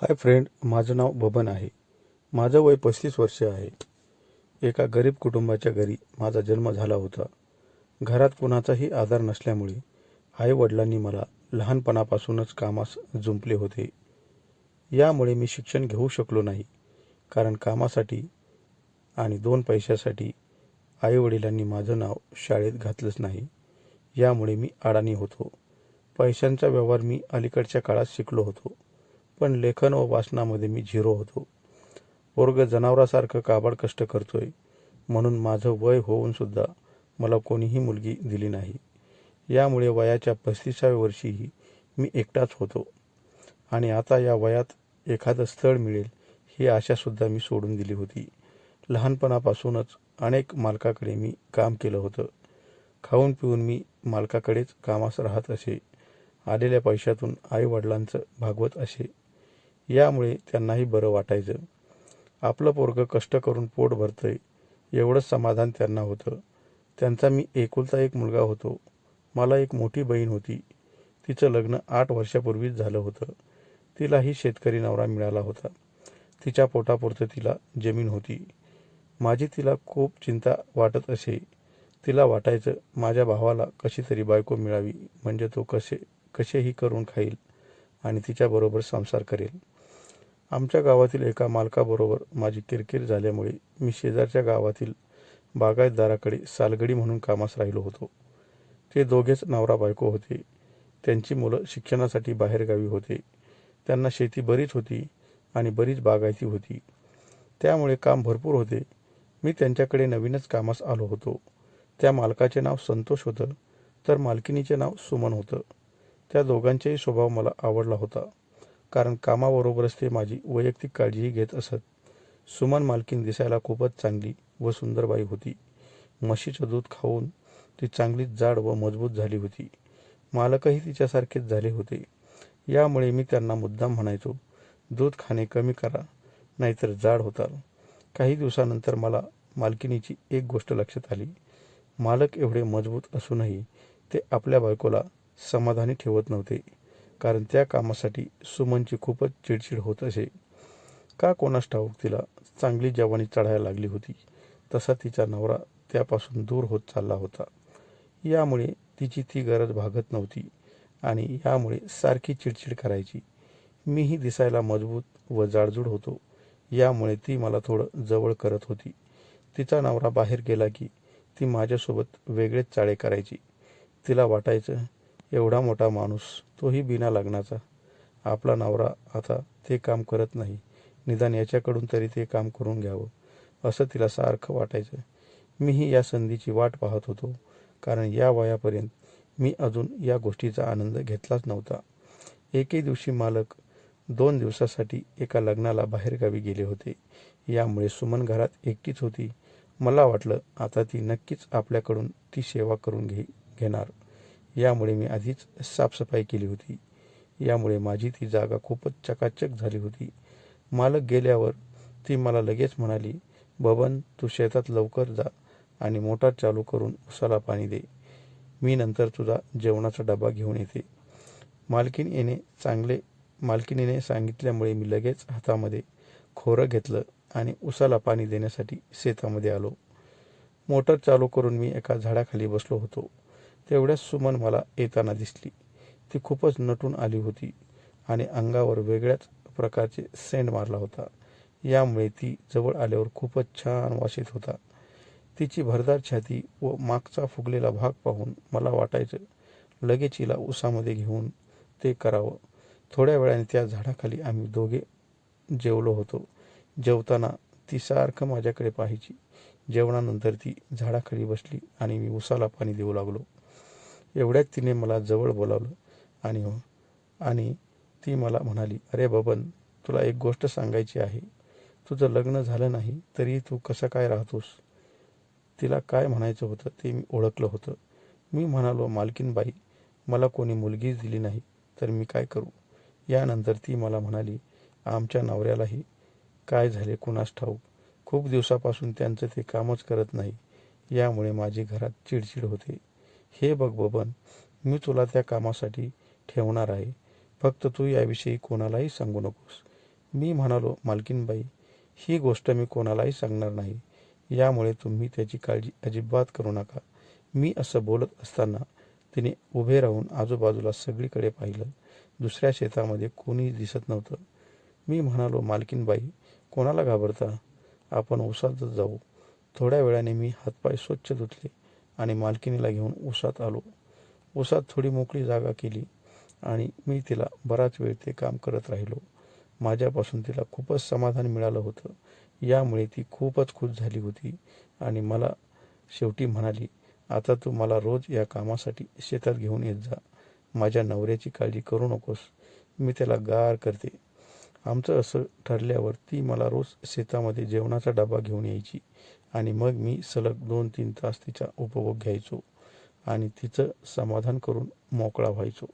Hi friend माझं नाव बबन आहे. माझं वय पस्तीस वर्ष आहे. एका गरीब कुटुंबाच्या घरी माझा जन्म झाला होता. घरात कुणाचाही आधार नसल्यामुळे आईवडिलांनी मला लहानपणापासूनच कामास जुंपले होते. यामुळे मी शिक्षण घेऊ शकलो नाही कारण कामासाठी आणि दोन पैशासाठी आईवडिलांनी माझं नाव शाळेत घातलंच नाही. यामुळे मी अडाणी होतो. पैशांचा व्यवहार मी अलीकडच्या काळात शिकलो होतो. पण लेखन व वाचनामध्ये मी झिरो होतो. पोरग जनावरासारखं काबाड कष्ट करतोय. म्हणून माझं वय होऊन सुद्धा मला कोणीही मुलगी दिली नाही. यामुळे वयाच्या पस्तीसाव्या वर्षीही मी एकटाच होतो. आणि आता या वयात एखादं स्थळ मिळेल ही आशासुद्धा मी सोडून दिली होती. लहानपणापासूनच अनेक मालकाकडे मी काम केलं होतं. खाऊन पिऊन मी मालकाकडेच कामास राहत असे. आलेल्या पैशातून आईवडिलांचं भागवत असे. यामुळे त्यांनाही बरं वाटायचं. आपलं पोरगं कष्ट करून पोट भरतंय एवढंच समाधान त्यांना होतं. त्यांचा मी एकुलता एक मुलगा होतो. मला एक मोठी बहीण होती. तिचं लग्न आठ वर्षापूर्वीच झालं होतं. तिलाही शेतकरी नवरा मिळाला होता. तिच्या पोटापुरतं तिला जमीन होती. माझी तिला खूप चिंता वाटत असे. तिला वाटायचं माझ्या भावाला कशी तरी बायको मिळावी म्हणजे तो कसे कसेही करून खाईल आणि तिच्याबरोबर संसार करेल. आमच्या गावातील एका मालकाबरोबर माझी किरकिर झाल्यामुळे मी शेजारच्या गावातील बागायतदाराकडे सालगडी म्हणून कामास राहिलो होतो. ते दोघेच नवरा बायको होते. त्यांची मुलं शिक्षणासाठी बाहेरगावी होते. त्यांना शेती बरीच होती आणि बरीच बागायती होती. त्यामुळे काम भरपूर होते. मी त्यांच्याकडे नवीनच कामास आलो होतो. त्या मालकाचे नाव संतोष होतं तर मालकिनीचे नाव सुमन होतं. त्या दोघांचाही स्वभाव मला आवडला होता. कारण कामाबरोबरच ते माझी वैयक्तिक काळजीही घेत असत. सुमन मालकीन दिसायला खूपच चांगली व सुंदर बाई होती. म्हशीचं दूध खाऊन ती चांगलीच जाड व मजबूत झाली होती. मालकही तिच्यासारखेच झाले होते. यामुळे मी त्यांना मुद्दाम म्हणायचो दूध खाणे कमी करा नाहीतर जाड होताल. काही दिवसानंतर मला मालकिनीची एक गोष्ट लक्षात आली. मालक एवढे मजबूत असूनही ते आपल्या बायकोला समाधानी ठेवत नव्हते. कारण त्या कामासाठी सुमनची खूपच चिडचिड होत असे. का कोणास ठाऊक तिला चांगली जवानी चढायला लागली होती. तसा तिचा नवरा त्यापासून दूर होत चालला होता. यामुळे तिची ती गरज भागत नव्हती आणि यामुळे सारखी चिडचिड करायची. मीही दिसायला मजबूत व जाडजूड होतो. यामुळे ती मला थोडं जवळ करत होती. तिचा नवरा बाहेर गेला की ती माझ्यासोबत वेगळेच चाळे करायची. तिला वाटायचं एवढा मोठा माणूस तोही बिना लग्नाचा. आपला नवरा आता ते काम करत नाही. निदान याच्याकडून तरी ते काम करून घ्यावं असं तिला सारखं वाटायचं. मीही या संधीची वाट पाहत होतो कारण या वयापर्यंत मी अजून या गोष्टीचा आनंद घेतलाच नव्हता. एके दिवशी मालक दोन दिवसासाठी एका लग्नाला बाहेरगावी गेले होते. यामुळे सुमन घरात एकटीच होती. मला वाटलं आता ती नक्कीच आपल्याकडून ती सेवा करून घे घेणार. यामुळे मी आधीच साफसफाई केली होती. यामुळे माझी ती जागा खूपच चकाचक झाली होती. मालक गेल्यावर ती मला लगेच म्हणाली बबन तू शेतात लवकर जा आणि मोटार चालू करून उसाला पाणी दे. मी नंतर तुझा जेवणाचा डबा घेऊन येते. मालकीन येणे चांगले मालकिनीने सांगितल्यामुळे मी लगेच हातामध्ये खोरं घेतलं आणि उसाला पाणी देण्यासाठी शेतामध्ये आलो. मोटर चालू करून मी एका झाडाखाली बसलो होतो. तेवढ्याच सुमन मला येताना दिसली. ती खूपच नटून आली होती आणि अंगावर वेगळ्याच प्रकारचे सेंट मारला होता. यामुळे ती जवळ आल्यावर खूपच छान वासित होता. तिची भरदार छाती व मागचा फुगलेला भाग पाहून मला वाटायचं लगेच हिला उसामध्ये घेऊन ते करावं. थोड्या वेळाने त्या झाडाखाली आम्ही दोघे जेवलो होतो. जेवताना ती सारखं माझ्याकडे पाहायची. जेवणानंतर ती झाडाखाली बसली आणि मी उसाला पाणी देऊ लागलो. एवढ्यात तिने मला जवळ बोलावलं आणि हो आणि ती मला म्हणाली अरे बबन तुला एक गोष्ट सांगायची आहे. तुझं लग्न झालं नाही तरी तू कसं काय राहतोस? तिला काय म्हणायचं होतं ते मी ओळखलं होतं. मी म्हणालो मालकीनबाई मला कोणी मुलगीच दिली नाही तर मी काय करू? यानंतर ती मला म्हणाली आमच्या नवऱ्यालाही काय झाले कुणास ठाऊक? खूप दिवसापासून त्यांचं ते कामच करत नाही. यामुळे माझी घरात चिडचिड होते. हे बघ बबन मी तुला त्या कामासाठी ठेवणार आहे. फक्त तू याविषयी कोणालाही सांगू नकोस. मी म्हणालो मालकीनबाई ही गोष्ट मी कोणालाही सांगणार नाही. यामुळे तुम्ही त्याची काळजी अजिबात करू नका. मी असं बोलत असताना तिने उभे राहून आजूबाजूला सगळीकडे पाहिलं. दुसऱ्या शेतामध्ये कोणीही दिसत नव्हतं. मी म्हणालो मालकीनबाई कोणाला घाबरता? आपण उसातच जाऊ. थोड्या वेळाने मी हातपाय स्वच्छ धुतले. आणि मालकिनीला घेऊन उसात आलो. उसात थोडी मोकळी जागा केली आणि मी तिला बराच वेळ ते काम करत राहिलो. माझ्यापासून तिला खूपच समाधान मिळालं होतं. यामुळे ती खूपच खुश झाली होती आणि मला शेवटी म्हणाली आता तू मला रोज या कामासाठी शेतात घेऊन येत जा. माझ्या नवऱ्याची काळजी करू नकोस. मी त्याला गार करते. आमचं असं ठरल्यावर ती मला रोज शेतामध्ये जेवणाचा डबा घेऊन यायची. आणि मग मी सलग दोन तीन तास तिचा उपभोग घ्यायचो आणि तिचं समाधान करून मोकळा व्हायचो.